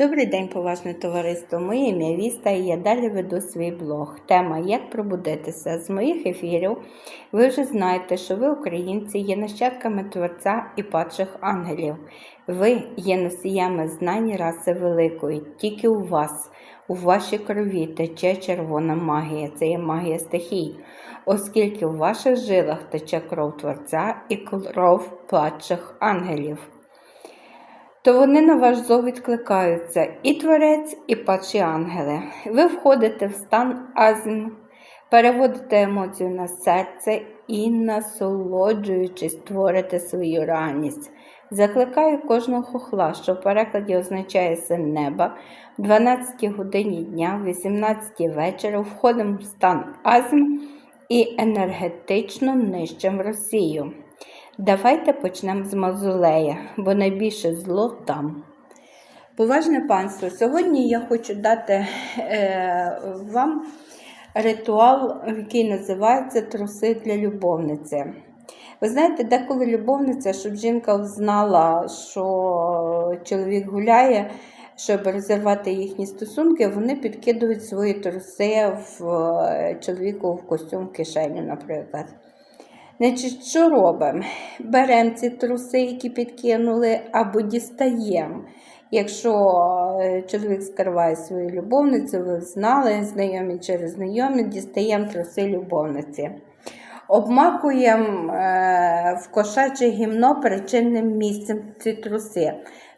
Добрий день, поважне товариство. Моє ім'я Віста і я далі веду свій блог. Тема Як пробудитися. З моїх ефірів ви вже знаєте, що ви, українці, є нащадками Творця і падших ангелів. Ви є носіями знань раси великої. Тільки у вас, у вашій крові тече червона магія. Це є магія стихій. Оскільки у ваших жилах тече кров Творця і кров падших ангелів то вони на ваш зов відкликаються і творець, і падші ангели. Ви входите в стан азм, переводите емоцію на серце і, насолоджуючись, творите свою реальність. Закликаю кожного хохла, що в перекладі означає син неба, в 12 годині дня, в 18 вечора входимо в стан азм і енергетично нищимо Росію. Давайте почнемо з мавзолея, бо найбільше зло там. Поважне панство, сьогодні я хочу дати е, вам ритуал, який називається труси для любовниці. Ви знаєте, деколи любовниця, щоб жінка знала, що чоловік гуляє, щоб розірвати їхні стосунки, вони підкидують свої труси в е, чоловіку в костюм в кишеню, наприклад. Значить, що робимо? Беремо ці труси, які підкинули, або дістаємо. Якщо е, чоловік скриває свою любовницю, ви знали, знайомі через знайомі, дістаємо труси любовниці. Обмакуємо е, в кошаче гімно причинним місцем ці труси.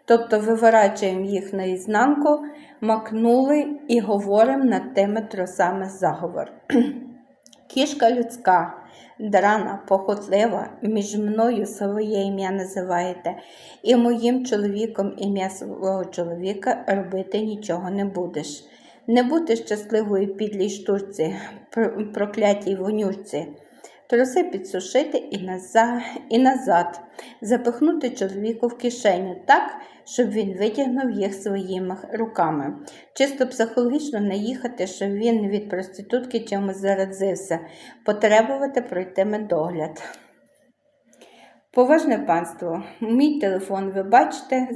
Тобто виворачуємо їх наізнанку, макнули і говоримо над тими трусами заговор. Кішка людська, драна, похотлива, між мною своє ім'я називаєте, і моїм чоловіком ім'я свого чоловіка робити нічого не будеш. Не бути щасливою підлій штурці, проклятій вонючці. Труси підсушити і назад, і назад, запихнути чоловіку в кишеню так, щоб він витягнув їх своїми руками. Чисто психологічно не їхати, щоб він від проститутки чимось заразився, потребувати пройти медогляд. Поважне панство, мій телефон ви бачите,